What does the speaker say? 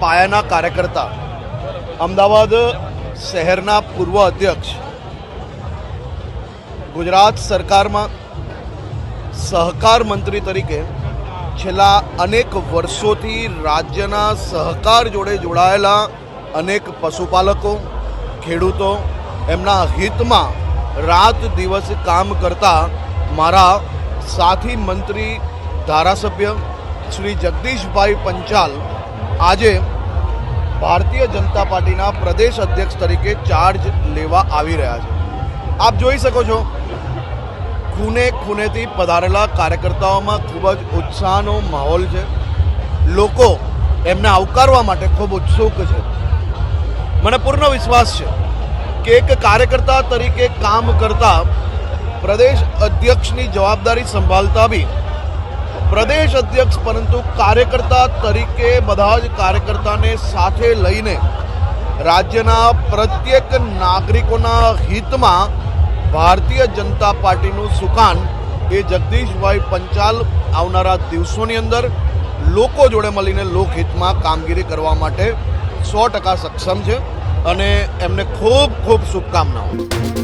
પાયાના કાર્યકર્તા. અમદાવાદ શહેરના પૂર્વ અધ્યક્ષ. ગુજરાત સરકારમાં સહકાર મંત્રી તરીકે છેલ્લા અનેક વર્ષોથી રાજ્યના સહકાર જોડે જોડાયેલા અનેક પશુપાલકો, ખેડૂતો એમના હિતમાં રાત દિવસ કામ કરતા મારા સાથી મંત્રી ધારાસભ્ય શ્રી જગદીશભાઈ પંચાલ આજે ભારતીય જનતા પાર્ટીના પ્રદેશ અધ્યક્ષ તરીકે ચાર્જ લેવા આવી રહ્યા છે. આપ જોઈ શકો છો ખૂને ખૂનેથી પધારેલા કાર્યકર્તાઓમાં ખૂબ જ ઉત્સાહનો માહોલ છે. લોકો એમને આવકારવા માટે ખૂબ ઉત્સુક છે. મને પૂર્ણ વિશ્વાસ છે કે એક કાર્યકર્તા તરીકે કામ કરતા પ્રદેશ અધ્યક્ષની જવાબદારી સંભાળતા બી પ્રદેશ અધ્યક્ષ પરંતુ કાર્યકર્તા તરીકે બધા જ કાર્યકર્તાને સાથે લઈને રાજ્યના પ્રત્યેક નાગરિકોના હિતમાં ભારતીય જનતા પાર્ટીનું સુકાન એ જગદીશભાઈ પંચાલ આવનારા દિવસોની અંદર લોકો જોડે મળીને લોકહિતમાં કામગીરી કરવા માટે સો ટકા સક્ષમ છે અને એમને ખૂબ ખૂબ શુભકામનાઓ.